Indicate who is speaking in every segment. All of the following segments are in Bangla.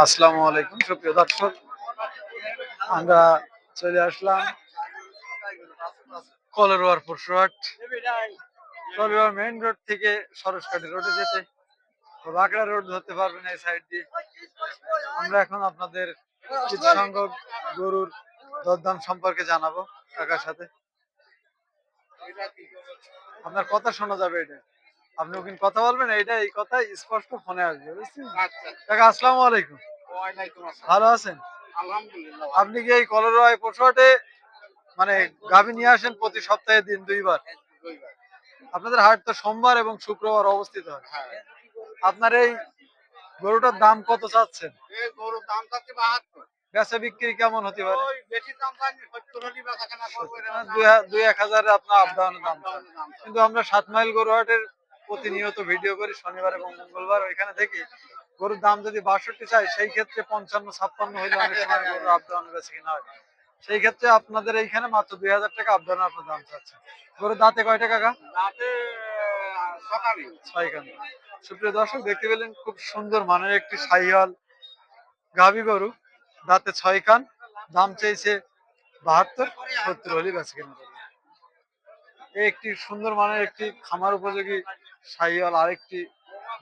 Speaker 1: আসসালামু আলাইকুম, সুপ্রিয় দর্শক। আমরা চলে আসলাম কলরোয়ার পরশুহাট কলরোয়ার মেইন রোড থেকে সরসকাটি রোডে যেতে। বাঁকড়া রোড ধরতে পারবেন এই সাইড দিয়ে। আমরা এখন আপনাদের কিছু সংখ্যক গরুর দরদাম সম্পর্কে জানাব কাকার সাথে। আপনার কথা শোনা যাবে এটা। আপনি ওখানে কথা বলবেন এইটা এই কথা স্পষ্ট ফোনে আসবে বুঝছেন? কাকা আসসালামু আলাইকুম। ভালো আছেন? আপনি কি এই কলরায় পশুহাটে মানে গাভী নিয়ে আসেন প্রতি সপ্তাহে দিন দুইবার? আপনাদের হাট তো সোমবার এবং শুক্রবার অবস্থিত। হয়। আপনার এই গরুটার দাম কত চাচ্ছেন?
Speaker 2: এই গরুর দাম থাকছে বাহাত্তর।
Speaker 1: বেচা বিক্রি কেমন হতে পারে। দুই এক হাজার আপনার আপ ডাউনের দাম। কিন্তু আমরা সাত মাইল গরু হাটের প্রতিনিয়ত ভিডিও করি শনিবার এবং মঙ্গলবার। ওইখানে থেকে গরুর দাম যদি বাষট্টি চাই সেই ক্ষেত্রে পঞ্চান্ন ছাপ্পান্ন হইলে অনেক সময় গরুর আপ ডাউন বেশি কিনা হয়। সেই ক্ষেত্রে আপনাদের এইখানে মাত্র দুই হাজার টাকা ডাউন আপনার দাম চাচ্ছে। গরুর দাঁতে কয়টা কাকা?
Speaker 2: রাতে আহ,
Speaker 1: ছয় সুপ্রিয় দর্শক দেখতে পেলেন খুব সুন্দর মানের একটি সাইয়াল গাভী গরু। দাঁতে ছয় কান দাম চাইছে বাহাত্তর সত্তর হলে বেঁচে কেনা একটি সুন্দর মানের একটি খামার উপযোগী সাইয়াল আরেকটি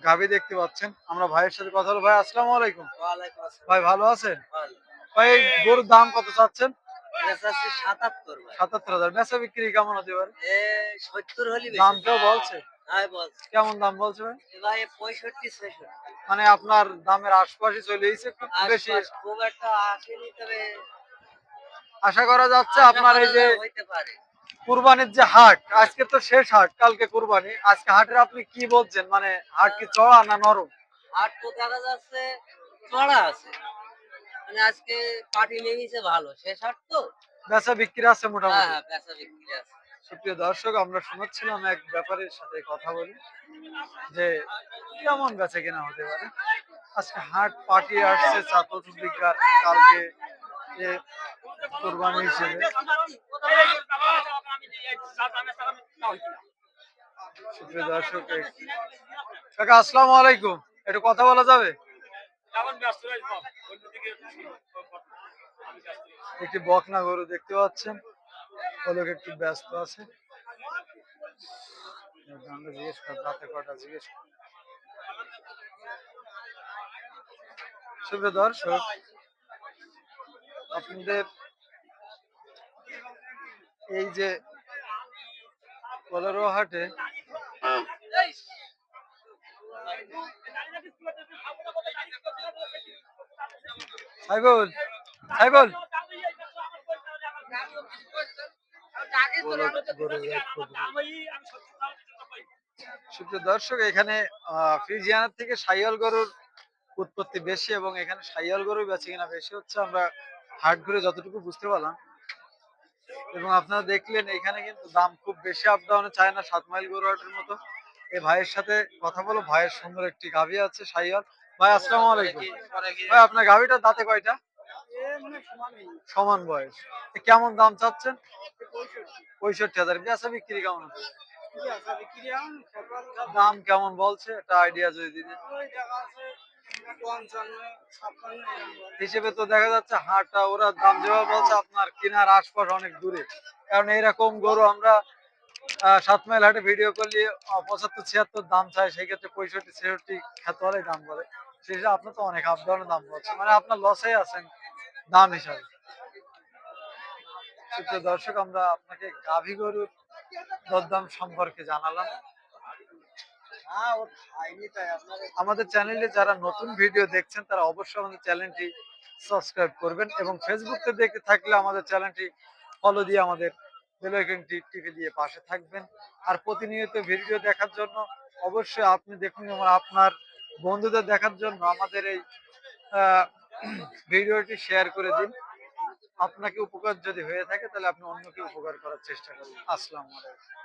Speaker 1: গাভী দেখতে পাচ্ছেন। আমরা ভাইয়ের সাথে কথা হলো ভাই আসসালামু আলাইকুম। ভাই ভালো আছেন? ভাই গরুর দাম কত চাচ্ছেন?
Speaker 3: সাতাত্তর
Speaker 1: হাজার। বেচা বিক্রি কেমন হতে পারে?
Speaker 3: সত্তর হলি
Speaker 1: দামটাও বলছে।
Speaker 3: হ্যাঁ বল
Speaker 1: কেমন দাম বলছে ভাই?
Speaker 3: পঁয়ষট্টি ছেষট্টি।
Speaker 1: মানে আপনার দামের আশপাশে চলে এসেছে একটু বেশি।
Speaker 3: খুব একটা আসেনি তবে
Speaker 1: আশা করা যাচ্ছে আপনার এই যে
Speaker 3: হইতে পারে।
Speaker 1: কুরবানির যে হাট আজকে তো শেষ হাট কালকে কুরবানি। আজকে হাটের আপনি কি বলছেন? মানে হাট কি চড়া না নরম?
Speaker 3: হাট তো দেখা যাচ্ছে চড়া আছে। মানে আজকে পার্টি লেগেছে ভালো। শেষ হাট তো?
Speaker 1: বেচা বিক্রি আছে
Speaker 3: হ্যাঁ
Speaker 1: মোটামুটি।
Speaker 3: হ্যাঁ বেচা বিক্রি আছে।
Speaker 1: সুপ্রিয় দর্শক আমরা শোনাচ্ছিলাম এক ব্যাপারের সাথে কথা বলি যে কেমন বেচা কেনা হতে পারে? আজকে হাট পার্টি আসছে বিজ্ঞান কালকে যে কুরবানি হিসেবে। দর্শক এই- কাকা আসসালামু আলাইকুম। একটু কথা বলা যাবে? একটি বকনা গরু দেখতে পাচ্ছেন। ওলোক একটু ব্যস্ত আছে। দামটা জিজ্ঞেস কর দাঁতে কটা জিজ্ঞেস কর? দর্শক আপনাদের এই যে কলারো হাটে। সুপ্রিয় দর্শক এখানে আহ, ফ্রিজিয়ানার থেকে সাইয়াল গরুর উৎপত্তি বেশি এবং এখানে সাইয়াল গরু বেছে কিনা বেশি হচ্ছে। আমরা হাট ঘুরে যতটুকু বুঝতে পারলাম এবং আপনারা দেখলেন এখানে কিন্তু দাম খুব বেশি আপ ডাউনে চায় না সাত মাইল গরু হাটের মতো। এই ভাইয়ের সাথে কথা বলো ভাইয়ের সুন্দর একটি গাভী আছে সাইয়াল ভাই আসসালামু আলাইকুম। ভাই আপনার গাভীটা দাঁতে কয়টা? সমান বয়স। কেমন দাম চাচ্ছেন? পঁয়ষট্টি হাজার। বেচা বিক্রি কেমন? দাম কেমন বলছে? একটা আইডিয়া যদি দিতে হিসেবে তো দেখা যাচ্ছে হাটটা, ওরা দাম যেভাবে বলছে, আপনার কেনার আশপাশ অনেক দূরে। কারণ এরকম গরু আমরা সাত মাইল হাটে ভিডিও করলে পঁচাত্তর, ছিয়াত্তর দাম চায় সেই ক্ষেত্রে পঁয়ষট্টি, ছেষট্টি হলে দাম বলে। সেই হিসাবে আপনার তো অনেক আপ ডাউনের দাম বলছে মানে আপনার লসেই আছেন দাম হিসাবে। দর্শক, আমরা আপনাকে গাভী গরুর দরদাম সম্পর্কে জানালাম। আমাদের চ্যানেলে যারা নতুন ভিডিও দেখছেন, তারা অবশ্যই আমাদের চ্যানেলটি সাবস্ক্রাইব করবেন এবং ফেসবুকে দেখে থাকলে আমাদের চ্যানেলটি ফলো দিয়ে আমাদের বেল আইকনটি টিপে দিয়ে পাশে থাকবেন। আর প্রতিনিয়ত ভিডিও দেখার জন্য অবশ্যই আপনি দেখুন এবং আপনার বন্ধুদের দেখার জন্য আমাদের এই ভিডিওটি শেয়ার করে দিন। আপনাকে উপকার যদি হয়ে থাকে, তাহলে আপনি অন্যকে উপকার করার চেষ্টা করুন। আসসালামু আলাইকুম।